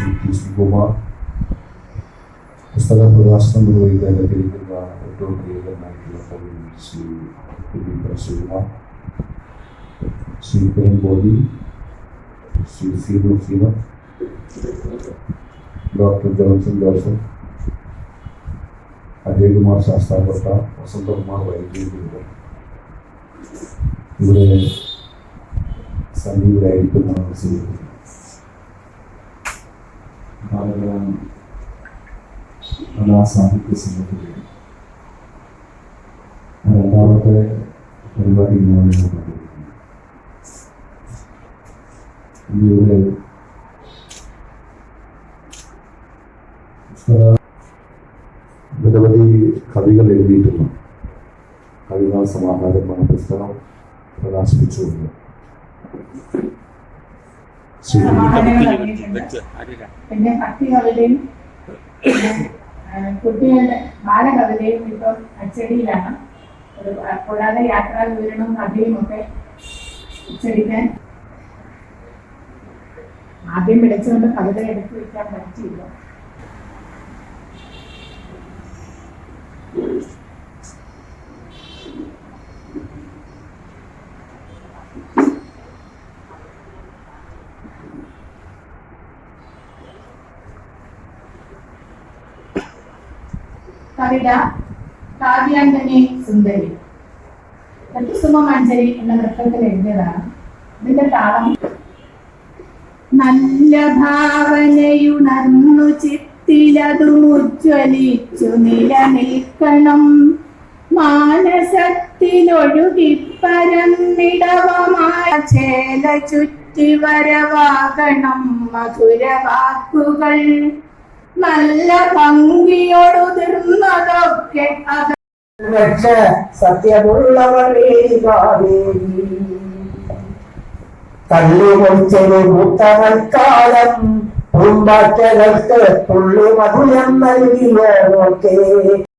Shri T Sreekumar പുസ്തക പ്രകാശനം നിർവഹിക്കാൻ ലഭിക്കുന്ന ഏറ്റവും പ്രിയകരനായിട്ടുള്ള കവി Shri P Sreekumar Shri body Shri Seenu Seena doctor Johnson Joseph Ajaykumar Sasthamkotta Vasanthakumar വൈദ്യുതി ഇവിടെ സന്നിഹിതരായിരിക്കുന്ന ശ്രീ ബാലഗ്രാം കലാ സാഹിത്യ സംഘത്തിലെ രണ്ടാമത്തെ പരിപാടി പുസ്തക നിരവധി കവികൾ എഴുതിയിട്ടുള്ള കവിതാ സമാഹാരമാണ് പുസ്തകം പ്രകാശിപ്പിച്ചുകൊണ്ട്. പിന്നെ ഭക്തി കവിതയും പിന്നെ, ആ, കുട്ടികളുടെ ബാലകവിതയും ഇപ്പം അച്ചടിയിലാണ്. കൂടാതെ യാത്രാ വിവരണവും കഥയും ഒക്കെ അച്ചടിക്കാൻ ആദ്യം വിളിച്ചുകൊണ്ട് കവിത എടുത്തു വെക്കാൻ പറ്റിയില്ല. കവിത കാവ്യാന്തനി സുന്ദരി. കുസുമ മഞ്ചരി എന്ന നൃത്തത്തിൽ എഴുതിയതാണ്. ഇതിന്റെ താളം നല്ല ഭാവനയുണർന്നു ചിത്തിലതു ഉജ്ജ്വലിച്ചു നിലനിൽക്കണം. മാനസത്തിലൊഴുകി പരന്നിടവമായ ചേല ചുറ്റി വരവാകണം മധുരവാക്കുകൾ. നല്ല ഭംഗിയോടുതിർന്നതൊക്കെ അത് രക്ഷ സത്യമുള്ളവളേ കാവേരി തള്ളി തുള്ളി മധുരം നൽകിയോക്കെ